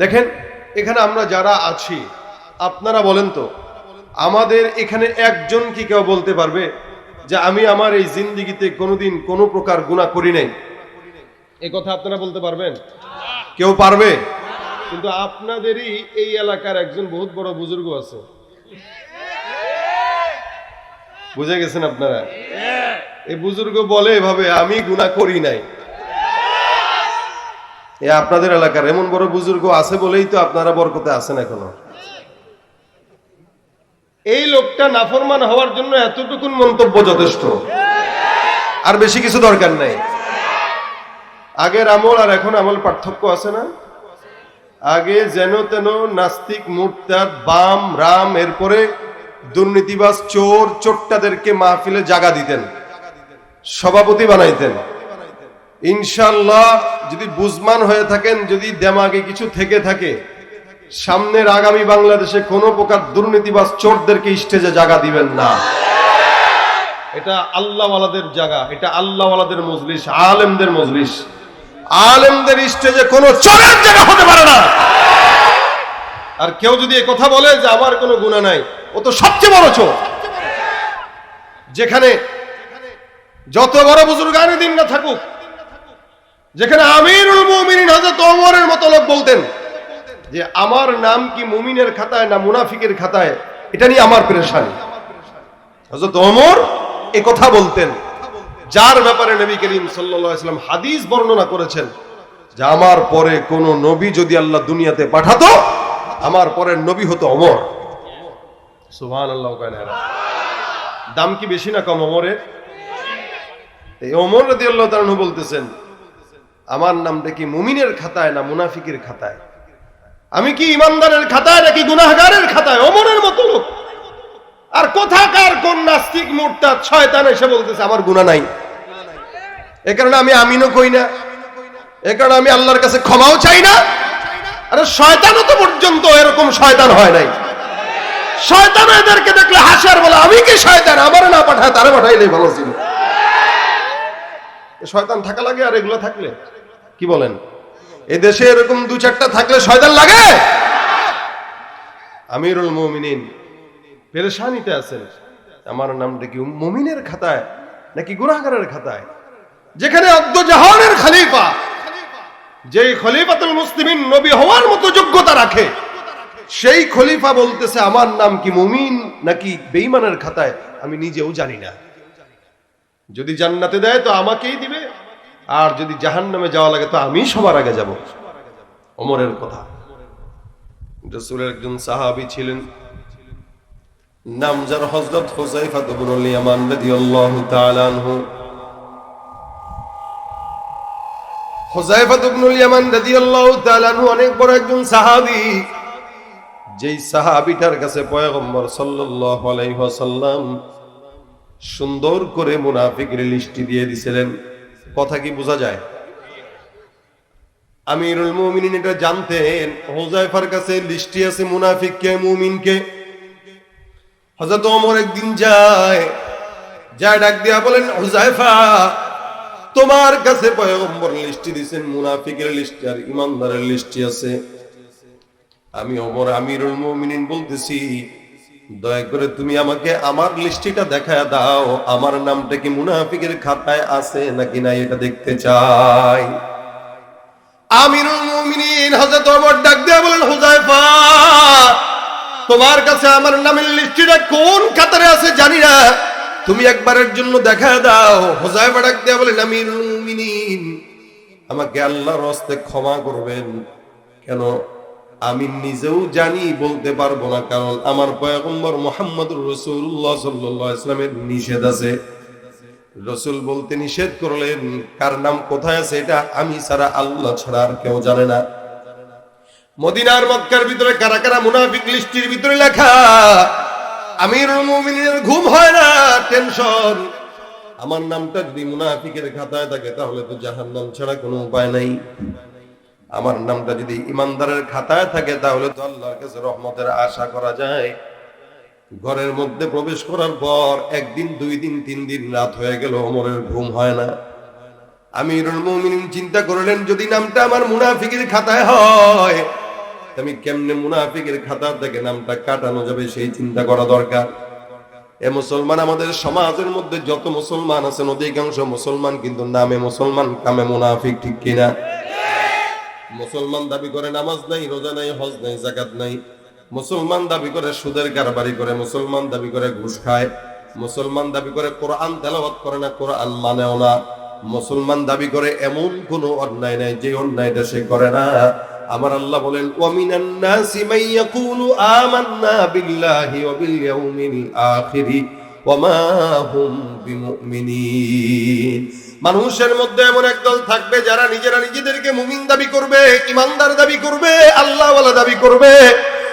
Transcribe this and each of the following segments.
দেখেন, এখানে আমরা যারা আছি, আপনারা বলেন তো, আমাদের এখানে একজন কি কেউ বলতে পারবে যে আমি আমার এই জিন্দিগিতে কোনোদিন কোনো প্রকার গুণা করি নাই? এ কথা আপনারা বলতে পারবেন? কেউ পারবে? কিন্তু আপনাদেরই এই এলাকার একজন বহুত বড় বুজুর্গ আছে। বুঝে গেছেন আপনারা? এই বুজুর্গ বলে এভাবে, আমি গুণা করি নাই। এ আপনাদের এলাকার এমন বড় বুজুর্গ আছে বলেই তো আপনারা বরকতে আছেন এখনও। এই লোকটা নাফরমান হওয়ার জন্য এতটুকুন মন্তব্য যথেষ্ট। আর বেশি কিছু দরকার নাই। আগের আমল আর এখন আমল পার্থক্য আছে না? আগে যেন তেন নাস্তিক মুরতাদ, বাম, রাম, এরপরে দুর্নীতিবাস চোর চোট্টাদেরকে মাহফিলে জাগা দিতেন। সভাপতি বানাইতেন। ইনশাল্লাহ যদি বুজমান হয়ে থাকেন, যদি দেমাগে কিছু থেকে থাকে, সামনের আগামী বাংলাদেশে কোনো প্রকার দুর্নীতিবাজ চোরদেরকে স্টেজে জায়গা দিবেন না। এটা আল্লাহওয়ালাদের জায়গা, এটা আল্লাহওয়ালাদের মজলিস, আলেমদের মজলিস। আলেমদের স্টেজে কোনো চোরের জায়গা হতে পারে না। আর কেউ যদি কথা বলে যে আমার কোনো গুণা নাই, ও তো সবচেয়ে বড় চোর। যেখানে যত বড় বুজুর্গ আনি দিন না থাকুক যেখানে আমিরুল মুমিনিন হযরত ওমরের মতো লোক বলতেন যে, আমার নাম কি মুমিনের খাতায় না মুনাফিকের খাতায়? এটা নিয়ে আমার পেরেশানি। হযরত ওমর এই কথা বলতেন। যার ব্যাপারে নবী করিম সাল্লাল্লাহু আলাইহি সাল্লাম হাদিস বর্ণনা করেছেন যে, আমার পরে কোন নবী যদি আল্লাহ দুনিয়াতে পাঠাতো, আমার পরের নবী হতো অমর সুবহানাল্লাহ দাম কি বেশি না কম অমরের এই অমর রাদিয়াল্লাহু তাআলা বলতেছেন আমার নামটা কি মুমিনের খাতায় না মুনাফিকের খাতায়? আমি কি ইমানদারের খাতায় নাকি গুনাহগারের খাতায়? অমরের মতো আর কোথাকার কোন নাস্তিক, মুরতাদ, শয়তান এসে বলতেছে, আমার গুনাহ নাই। এ কারণে আমি আমিনও কই না। এ কারণে আমি আল্লাহর কাছে ক্ষমাও চাই না। আরে শয়তানও তো পর্যন্ত এরকম শয়তান হয় নাই। শয়তান এদেরকে দেখলে হাসে আর বলে, আমি কি শয়তান? আমার না পাঠায়, তারে পাঠাইলে ভালো ছিল। শয়তান থাকা লাগে আর এগুলো থাকলে? কি বলেন? এ দেশে এরকম দু চারটা থাকলে শয়তান লাগে? আমিরুল মুমিনিন, পেরেশানিতে আছেন। আমার নামটা কি মুমিনের খাতায়, নাকি গুনাহগারের খাতায়? যেখানে আব্দ জাহানের খলিফা যে খলিফাতুল মুসলিমিন নবী হওয়ার মতো যোগ্যতা রাখে। সেই খলিফা বলতেছে, আমার নাম কি মুমিন, নাকি বেঈমানের খাতায়? আমি নিজেও জানি না। যদি জান্নাতে দেয় তো আমাকেই দিবে। আর যদি জাহান্নামে যাওয়া লাগে, তো আমি সবার আগে যাব। অমরের কথা। রসুলের একজন সাহাবি ছিলেন। নাম যার ইয়ামান রাদিয়াল্লাহু তাআলা আনহু। অনেক বড় একজন যেই সাহাবীটার কাছে ওয়াসাল্লাম সুন্দর করে মুনাফিকের লিস্টি দিয়ে দিছিলেন। কথা কি বোঝা যায়? আমিরুল মুমিনিন এটা জানতেন হুযায়ফার কাছে লিস্টি আছে মুনাফিক কে, মুমিন কে। হযরত ওমর একদিন যায় যায় ডাক দিয়া বলেন হুযায়ফা তোমার কাছে পয়গম্বর লিস্টি দিছেন, মুনাফিকের লিস্টি আর ইমানদারের লিস্টি আছে। আমি ওমর আমিরুল মুমিনিন বলতেছি দয়া করে তুমি আমাকে আমার লিস্টিটা দেখায় দাও। আমার নামটা কি মুনাফিকের খাতায় আছে নাকি না এটা দেখতে চাই। আমিরুল মুমিনিন হযরত ওমর ডাক দিয়ে বলেন হুযায়ফা তোমার কাছে আমার নামের লিস্টিটা কোন খাতারে আছে জানি না। তুমি একবারের জন্য দেখা দাও। হুযায়ফা ডাক দিয়ে বলেন, আমিরুল মুমিনিন, আমাকে আল্লাহর হস্তে ক্ষমা করবেন। কেন? আমি নিজেও জানি, বলতে পারব না, কারণ আমার পয়গম্বর মোহাম্মদুর রসুল্লাহ সাল্লাহ ইসলামের নিষেধ আছে। রসুল বলতে নিষেধ করলেন, কার নাম কোথায় আছে এটা আমি ছাড়া আল্লাহ ছাড়া আর কেউ জানে না। মদিনার মক্কার ভিতরে কারা কারা মুনাফিক লিস্টির ভিতরে লেখা, আমিরুল মুমিনের ঘুম হয় না, টেনশন। আমার নামটা যদি মুনাফিকের খাতায় থাকে, তাহলে তো জাহান্নাম ছাড়া কোনো উপায় নাই। আমার নামটা যদি ইমানদারের খাতায় থাকে, তাহলে তো আল্লাহর কাছে রহমতের আশা করা যায়। ঘরের মধ্যে প্রবেশ করার পর একদিন, দুই দিন, তিন দিন রাত হয়ে গেল অমরের ঘুম হয় না। মুমিনিন চিন্তা করলেন, যদি নামটা আমার মুনাফিকের খাতায় হয় আমি কেমনে মুনাফিকের খাতা থেকে নামটা কাটানো যাবে সেই চিন্তা করা দরকার। এ মুসলমান আমাদের সমাজের মধ্যে যত মুসলমান আছেন, অধিকাংশ মুসলমান কিন্তু নামে মুসলমান, কামে মুনাফিক, ঠিক কিনা? মুসলমান দাবি করে নামাজ নাই, রোজা নাই, হজ নাই জাকাত নাই। মুসলমান দাবি করে সুদের কারবারি করে, মুসলমান দাবি করে ঘুষ খায়। মুসলমান দাবি করে কোরআন তেলাওয়াত করে না, কোরআন মানেও না। মুসলমান দাবি করে এমন কোন অন্যায় নাই যে অন্যায়টা সে করে না। আমার আল্লাহ বলেন, ওয়ামিনান নাসি মান ইয়াকুলু আমান্না বিল্লাহি ওয়া বিল ইয়াউমিল আখিরি ওয়ামা হুম বিমুমিনিন। মানুষের মধ্যে এমন একদল থাকবে যারা নিজেরা নিজেদেরকে মুমিন দাবি করবে, ইমানদার দাবি করবে, আল্লাহওয়ালা দাবি করবে।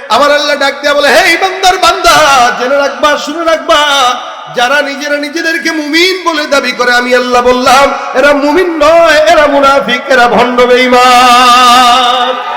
আমার আল্লাহ ডাক দেয়া বলে, হে ইমানদার বান্দা, জেনে রাখবা, শুনে রাখবা। যারা নিজেরা নিজেদেরকে মুমিন বলে দাবি করে, আমি আল্লাহ বললাম, এরা মুমিন নয়, এরা মুনাফিক, এরা ভণ্ড বেঈমান।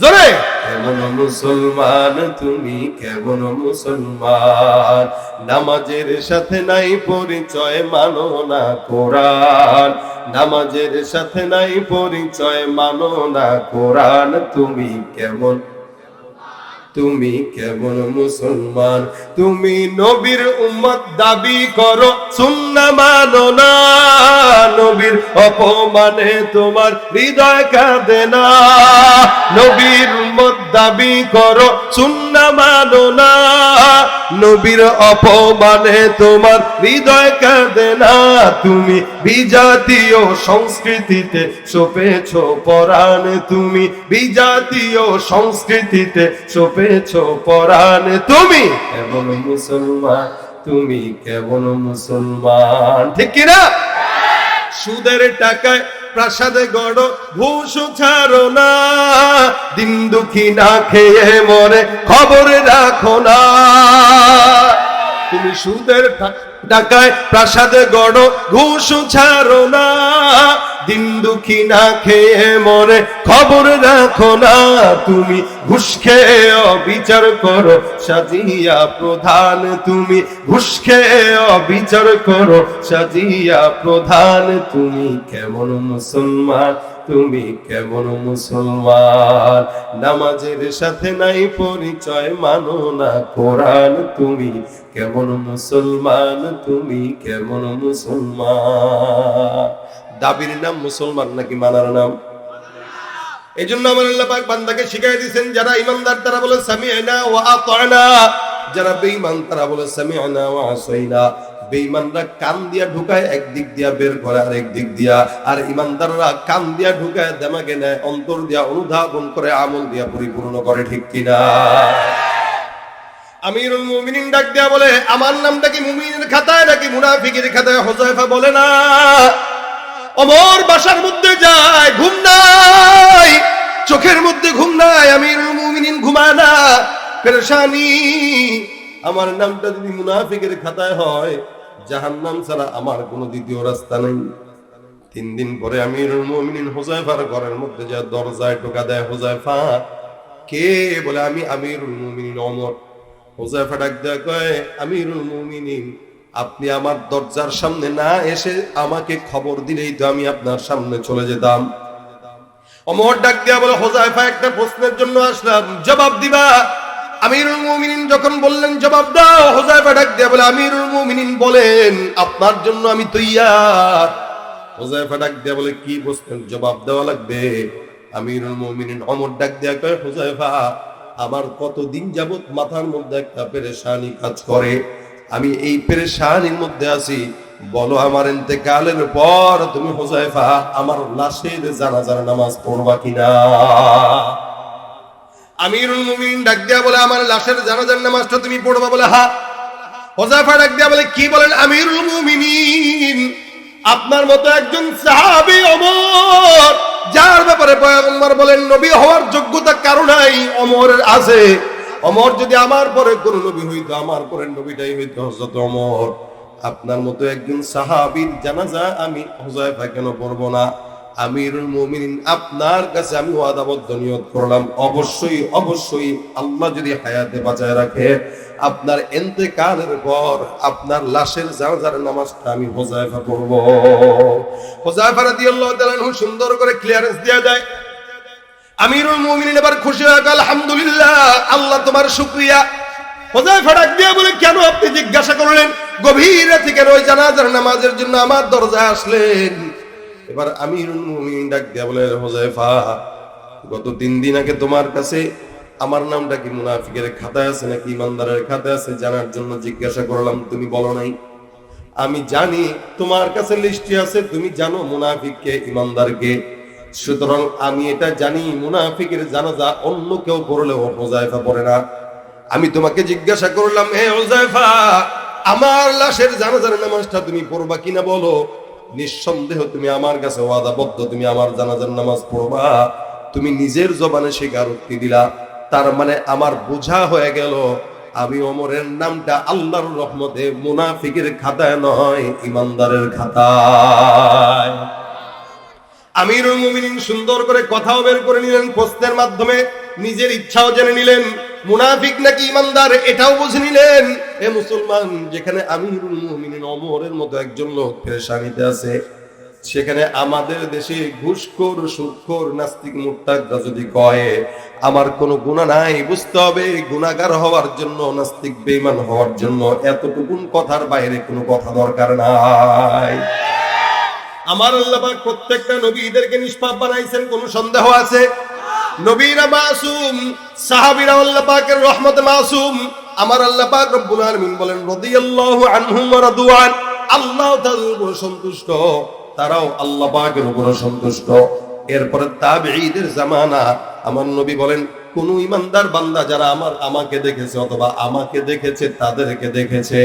জোরে। কেমন মুসলমান, তুমি কেমন মুসলমান? নামাজের সাথে নাই পরিচয়, মানো না কোরআন। নামাজের সাথে নাই পরিচয়, মানো না কোরআন। তুমি কেমন তুমি কেমন মুসলমান? তুমি নবীর উম্মত দাবি করো, সুন্না মানো না। নবীর অপমানে তোমার হৃদয় কাঁদে না। নবীর উম্মত দাবি করো, সুন্না মানো না। নবীর অপমানে তোমার হৃদয় কাঁদে না। তুমি বিজাতীয় সংস্কৃতিতে সোপেছ পরাণ। তুমি বিজাতীয় সংস্কৃতিতে সোপেছ পরাণ। তুমি কেবল মুসলমান? তুমি কেবল মুসলমান? ঠিক কিনা? সুদের টাকায় প্রাসাদে গড়, ঘুষ ছাড়ো না। দিন দুঃখী না খেয়ে মরে, খবর রাখো না। তুমি সুদের ডাকায় প্রাসাদে গড়, ঘুষ ছাড়ো না। দিন দুঃখী না খেয়ে মরে, খবর রাখো না তুমি। ঘুষ খেয়ে অবিচার করো, সাজিয়া প্রধান তুমি। ঘুষ খেয়ে অবিচার করো, সাজিয়া প্রধান তুমি। কেমন মুসলমান, তুমি কেমন মুসলমান। নামাজের সাথে নাই পরিচয়, মানো না কোরআন তুমি। কেমন মুসলমান, তুমি কেমন মুসলমান। দাবির নাম মুসলমান নাকি মানার নাম? এই জন্য আমার আল্লাহ পাক বান্দাকে শিখাই দিয়েছেন, যারা ইমানদার তারা বলে, সামিআনা ওয়া আতানা যারা বেঈমান তারা বলে, সামিআনা ওয়া আসাইনা। বেঈমানরা কান দিয়া ঢুকায় একদিক দিয়া বের করে, আরেক দিক দিয়া। আর ইমানদাররা কান দিয়া ঢুকায়, দেমাগে নেয়, অন্তর দিয়া অনুধাবন করে, আমল দিয়া পরিপূর্ণ করে, ঠিক কিনা? আমিরুল মুমিনিন ডাক দিয়া বলে, আমার নামটা কি মুমিনের খাতায় নাকি মুনাফিকের খাতায়? হোজাইফা বলে, না। অমর বাসার মধ্যে যায়, ঘুম নাই। চোখের মধ্যে ঘুম নাই, আমিরুল মুমিনিন না। পেরেশানি, আমার নামটা যদি মুনাফিকের খাতায় হয়, জাহান্নাম ছাড়া আমার কোনো দ্বিতীয় রাস্তা নেই। তিন দিন পরে আমিরুল মুমিনিন হোজাইফার ঘরের মধ্যে যা দরজায় টোকা দেয় হোজাইফা কে বলে, আমি আমিরুল মুমিনিন অমর। হোজাইফা ডাক দেয়া, কয়, আমিরুল আপনি আমার দরজার সামনে না এসে আমাকে খবর দিলেই তো আমি আপনার সামনে চলে যেতাম। অমর ডাক দিয়া বলে হোজাইফা একটা প্রশ্নের জন্য আসলাম। জবাব দিবা? আমিরুল মুমিনিন যখন বললেন, জবাব দাও। হোজাইফা ডাক দিয়া বলে, আমিরুল মুমিনিন বলেন, আপনার জন্য আমি তৈয়ার। হোজাইফা ডাক দিয়া বলে, কি প্রশ্নের জবাব দেওয়া লাগবে? আমিরুল মুমিনিন অমর ডাক দিয়া কয় হোজাইফা আমার কতদিন যাবত মাথার মধ্যে একটা পেরেশানি কাজ করে? আমি এই পেরেশানির মধ্যে আছি। বলো আমার ইন্তেকালের পর তুমি হোজাইফা আমার লাশের জানাজার নামাজ পড়বা কিনা? আমিরুল মুমিন ডাক দিয়া বলে, আমার লাশের জানাজার নামাজটা তুমি পড়বা বলে, হা। হোজাইফা ডাক দিয়া বলে, কি বলেন আমিরুল মুমিনিন? আপনার মতো একজন সাহাবী অমর, যার ব্যাপারে পয়গম্বর বলেন, নবী হওয়ার যোগ্যতা কারও নাই, অমরের আছে। অমর যদি আমার পরে কোন নবী হইতো, আমার পরে নবীটাই হইতো হজরত অমর। আপনার মতো একজন সাহাবীর জানাজা আমি হুজাইফা কেন পড়ব না? আমিরুল মুমিনিন, আপনার কাছে আমি ওয়াদাবদ্ধ নিয়ত করলাম। অবশ্যই অবশ্যই আল্লাহ যদি হায়াতে বাঁচায় রাখে, আপনার এন্তেকালের পর আপনার লাশের জানাজার নামাজটা আমি হোজাইফা পড়ব। হোজাইফা রাদিয়াল্লাহু তাআলা সুন্দর করে ক্লিয়ারেন্স দিয়ে দেয়। আমিরুল মুমিনিন এবার খুশি হয়ে গেল, আলহামদুলিল্লাহ, আল্লাহ তোমার শুকরিয়া। হোজাইফা ডাক দিয়ে বলে, কেন আপনি জিজ্ঞাসা করলেন? গভীর কেন ওই জানাজার নামাজের জন্য আমার দরজায় আসলেন? এবার আমিরুল মুমিনিন ডাক দিয়ে বলে হোজাইফা গত তিন দিন আগে তোমার কাছে আমার নামটা কি মুনাফিকের খাতায় আছে নাকি ইমানদারের খাতায় আছে জানার জন্য জিজ্ঞাসা করলাম, তুমি বলো নাই। আমি জানি তোমার কাছে লিস্টে আছে, তুমি জানো মুনাফিককে, ইমানদারকে। সুতরাং আমি এটা জানি, মুনাফিকের জানাজা অন্য কেউ পড়লেও হোজাইফা পড়ে না। আমি তোমাকে জিজ্ঞাসা করলাম, হে হোজাইফা আমার লাশের জানাজার নামাজটা তুমি পড়বা কিনা বলো? নিঃসন্দেহ তুমি আমার কাছে ওয়াদাবদ্ধ, তুমি আমার জানাজার নামাজ পড়বা। তুমি নিজের জবানে স্বীকারোক্তি দিলা। তার মানে আমার বোঝা হয়ে গেল, আমি অমরের নামটা আল্লাহর রহমতে মুনাফিকের খাতায় নয়, ইমানদারের খাতায়। আমিরুল মুমিনিন সুন্দর করে কথাও বের করে নিলেন প্রশ্নের মাধ্যমে, নিজের ইচ্ছাও জেনে নিলেন, মুনাফিক নাকি ইমানদার এটাও বুঝে নিলেন। এ মুসলমান, যেখানে আমিরুল মুমিনিন অমরের মতো একজন লোক পেরেশানিতে আছে, সেখানে আমাদের দেশে ঘুষখোর, সুদখোর, নাস্তিক, মুরতাদরা যদি কয়, আমার কোনো গুণা নাই, বুঝতে হবে, গুণাগার হওয়ার জন্য, নাস্তিক, বেঈমান হওয়ার জন্য এতটুকুন কথার বাইরে কোনো কথা দরকার নাই। আমার আল্লাহ প্রত্যেকটা নবীদেরকে নিষ্পাপ বানাইছেন, কোনো সন্দেহ আছে? নবীরা মাসুম সাহাবীরা আল্লাহ পাকের রহমতে মাসুম। আমার আল্লাহ পাক রব্বুল আলামিন বলেন, রাদিয়াল্লাহু আনহুম ওয়া রাদওয়ান আল্লাহ উপর সন্তুষ্ট, তারাও আল্লাহ পাকের উপর সন্তুষ্ট। এরপরে তাবেঈদের জামানা, আমার নবী বলেন কোন ইমানদার বান্দা যারা আমার, আমাকে দেখেছে অথবা আমাকে দেখেছে, তাদেরকে দেখেছে।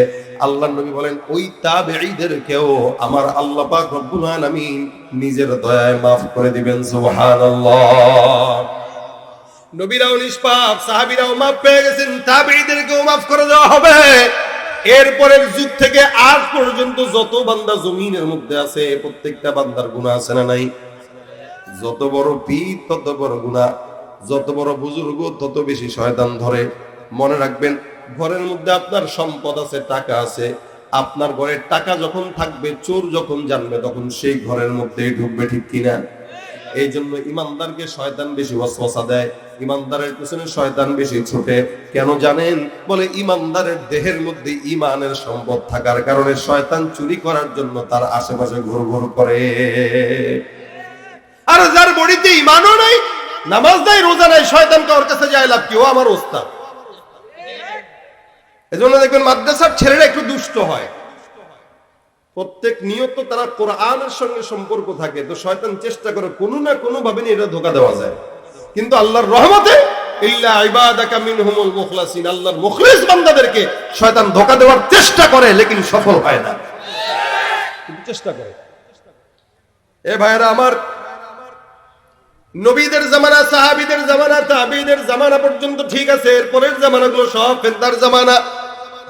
আল্লাহ নবী বলেন, ওই তাবেঈদেরকেও আমার আল্লাহ পাক রব্বুল আলামিন নিজের দয়ায় maaf করে দিবেন, সুবহানাল্লাহ। নবীরাও নিষ্পাপ, সাহাবীরাও মাফ পেয়ে গেছেন তাবেঈদেরকেও মাফ করে দেওয়া হবে। এরপরের যুগ থেকে আজ পর্যন্ত যত বান্দা জমিনের মধ্যে আছে, প্রত্যেকটা বান্দার গুনাহ আছে না নাই? যত বড় পীর, তত বড় গুণা যত বড় বুজুর্গ, তত বেশি শয়তান ধরে। মনে রাখবেন, ঘরের মধ্যে আপনার সম্পদ আছে, টাকা আছে। আপনার ঘরে টাকা যখন থাকবে, চোর যখন জানবে, তখন সেই ঘরের মধ্যেই ঢুকবে ঠিক কিনা। এই জন্য ইমানদারকে শয়তান বেশি ওয়াসওয়াসা দেয়। ইমানদারের পিছনে শয়তান বেশি ছুটে। কেন জানেন? বলে ইমানদারের দেহের মধ্যে ইমানের সম্পদ থাকার কারণে শয়তান চুরি করার জন্য তার আশেপাশে ঘুর ঘুর করে। আর যার বডিতে ইমানও নাই নামাজ নাই, রোজা নাই শয়তান কার কাছে যায় লাভ কি ও আমার ওস্তাদ। এজন্য দেখবেন মাদ্রাসার ছেলেরা একটু দুষ্ট হয়। প্রত্যেক নিয়ত তারা কোরআনের সঙ্গে সম্পর্ক থাকে, তো শয়তান চেষ্টা করে কোনো না কোনো ভাবে এটা ধোকা দেওয়া যায়। কিন্তু আল্লাহর রহমতে, ইল্লা ইবাদাকা মিনহুমুল মুখলাসিন, আল্লাহর মুখলিস বান্দাদেরকে শয়তান ধোকা দেওয়ার চেষ্টা করে, লেকিন সফল হয় না। চেষ্টা করে। এ ভাইরা আমার নবীদের জামানা, সাহাবীদের জামানা, তাবিদের জামানা পর্যন্ত ঠিক আছে, এরপরের জামানাগুলো সব ফেতনার জামানা।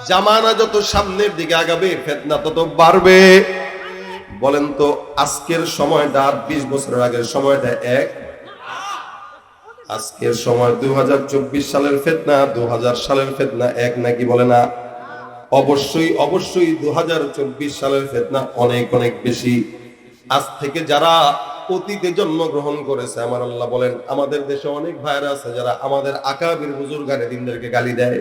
জামানা যত সামনের দিকে আগাবে, ফেতনা তত বাড়বে। বলেন তো, আজকের সময়টা বিশ বছরের আগের সময়টা এক? আজকের সময় দু হাজার চব্বিশ সালের ফেতনা দু হাজার সালের ফেতনা এক নাকি বলে না? অবশ্যই অবশ্যই দু হাজার চব্বিশ সালের ফেতনা অনেক অনেক বেশি। আজ থেকে যারা অতীতে জন্মগ্রহণ করেছে। আমার আল্লাহ বলেন, আমাদের দেশে অনেক ভাইরা আছে যারা আমাদের আকাবির বুজুর্গানে দিনদেরকে গালি দেয়।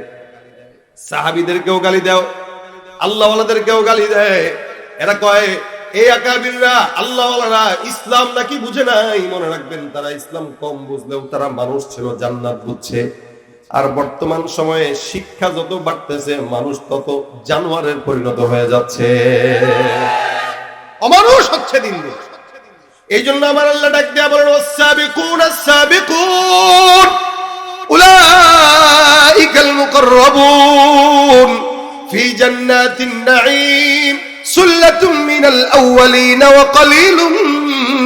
সাহাবিদেরকেও গালি দাও আল্লাহওয়ালাদেরকেও গালি দেয়। এরা কয় এই আকাবিররা, আল্লাহওয়ালারা ইসলাম নাকি বুঝে নাই? মনে রাখবেন, তারা ইসলাম কম বুঝলেও তারা মানুষ ছিল, জান্নাত বুঝছে। আর বর্তমান সময়ে শিক্ষা যত বাড়তেছে, মানুষ তত জানোয়ারের পরিণত হয়ে যাচ্ছে। অমানুষ হচ্ছে দিন দিন এই জন্য আমার আল্লাহ ডাক দেয়া বলেন ওয়াসাবিকুন আসাবিকুন উলাইকাল মুকাররাবুন ফি জান্নাতিন নাঈম, সুল্লাতুম মিনাল আউওয়ালিন ওয়া কলিলুম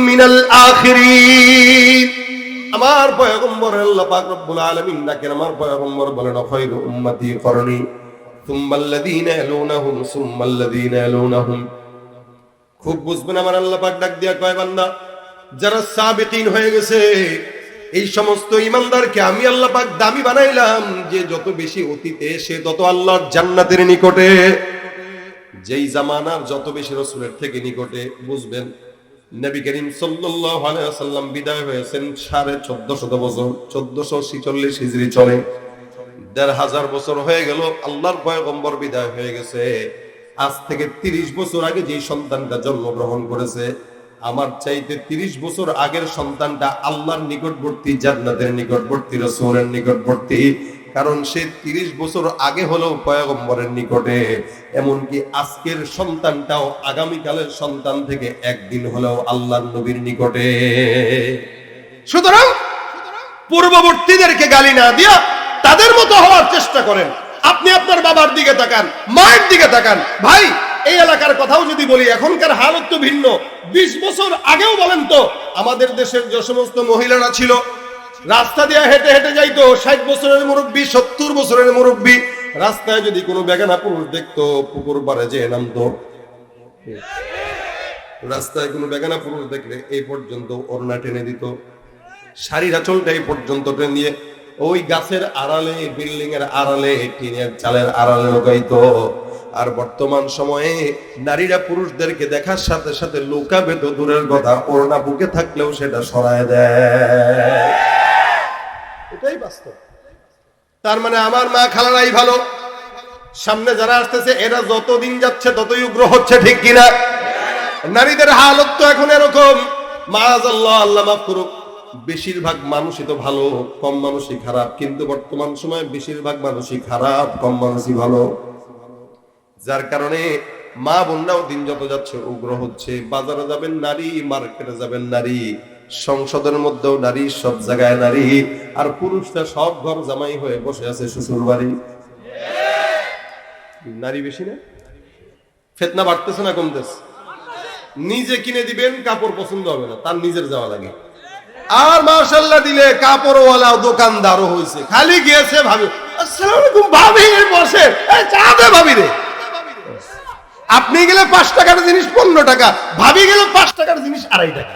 মিনাল আখিরিন। আমার পয়গম্বর আল্লাহ পাক রব্বুল আলামিন ডাকেন, আমার পয়গম্বর বলেন খায়রু উম্মতি করনি। সুম্মাল্লাযীনা ইয়ালুনাহুম সুম্মাল্লাযীনা ইয়ালুনাহুম। খুব বুঝবেন আমার আল্লাহ পাক ডাক দিয়া কয় বান্দা, যারা সাবিকিন হয়ে গেছে, এই সমস্ত ইমানদারকে আমি আল্লাহ পাক দামি বানাইলাম, যে যত বেশি অতীতে, সে তত আল্লাহর জান্নাতের নিকটে। যেই জামানার যত বেশি রসুলের থেকে নিকটে, বুঝবেন, নবী করিম ওয়াসাল্লাম বিদায় হয়েছেন সাড়ে চোদ্দশত বছর, চোদ্দশো ছিচল্লিশ হিজরি চলে। দেড় হাজার বছর হয়ে গেল, আল্লাহর পয়গম্বর বিদায় হয়ে গেছে। আজ থেকে তিরিশ বছর আগে যে সন্তানটা জন্মগ্রহণ করেছে, আমার চাইতে তিরিশ বছর আগের সন্তানটা আল্লাহর নিকটবর্তী, জান্নাতের নিকটবর্তী, রসুলের নিকটবর্তী। কারণ সে তিরিশ বছর আগে হলেও পয়গম্বরের নিকটে। এমনকি আজকের সন্তানটাও আগামীকালের সন্তান থেকে একদিন হলেও আল্লাহ নবীর নিকটে। সুতরাং পূর্ববর্তীদেরকে গালি না দিয়া তাদের মতো হওয়ার চেষ্টা করেন। আপনি আপনার বাবার দিকে তাকান, মায়ের দিকে তাকান। ভাই, এই এলাকার কথাও যদি বলি, এখনকার হালত তো ভিন্ন। বিশ বছর আগেও বলেন তো, আমাদের দেশের যে সমস্ত মহিলারা ছিল, রাস্তা দিয়ে হেঁটে হেঁটে যাইতো, ষাট বছরের মুরব্বী, সত্তর বছরের মুরব্বী। রাস্তায় যদি কোনো বেগানা পুরুষ দেখতো, পুকুর পাড়ে যে নামতো। রাস্তায় কোনো বেগানা পুরুষ দেখলে এই পর্যন্ত ওড়না টেনে দিত। শাড়ির আঁচলটা এই পর্যন্ত টেনে দিয়ে ওই গাছের আড়ালে বিল্ডিং এর আড়ালে টিনের চালের আড়ালে লুকাইতো। আর বর্তমান সময়ে নারীরা পুরুষদেরকে দেখার সাথে সাথে লুকাবে তো দূরের কথা, ওড়না বুকে থাকলেও সেটা সরায় দেয়। এটাই বাস্তব। তার মানে আমার মা খালারাই ভালো। সামনে যারা আসতেছে, এরা যত দিন যাচ্ছে, ততই উগ্র হচ্ছে, ঠিক কিনা? নারীদের হালত তো এখন এরকম। মাজ আল্লাহ আল্লাহ মাফ করুক। বেশিরভাগ মানুষই তো ভালো, কম মানুষই খারাপ। কিন্তু বর্তমান সময়ে বেশিরভাগ মানুষই খারাপ, কম মানুষই ভালো। যার কারণে মা বোনরাও দিন যত যাচ্ছে উগ্র হচ্ছে। বাজারে যাবেন নারী, মার্কেটে যাবেন নারী। সংসদের মধ্যেও নারী, সব জায়গায় নারী। আর পুরুষরা সব ঘর জামাই হয়ে বসে আছে শ্বশুর বাড়ি নারী বেশি না? ফেতনা বাড়তেছে না কমতেছে? নিজে কিনে দিবেন, কাপড় পছন্দ হবে না, তার নিজের যাওয়া লাগে। আর মার্শাল্লাহ দিলে কাপড়ওয়ালা দোকানদারও হয়েছে খালি গিয়েছে ভাবি ভাবি, বসে। চা দে ভাবি রে। আপনি গেলে পাঁচ টাকার জিনিস, পনেরো টাকা। ভাবি গেলে পাঁচ টাকার জিনিস, আড়াই টাকা।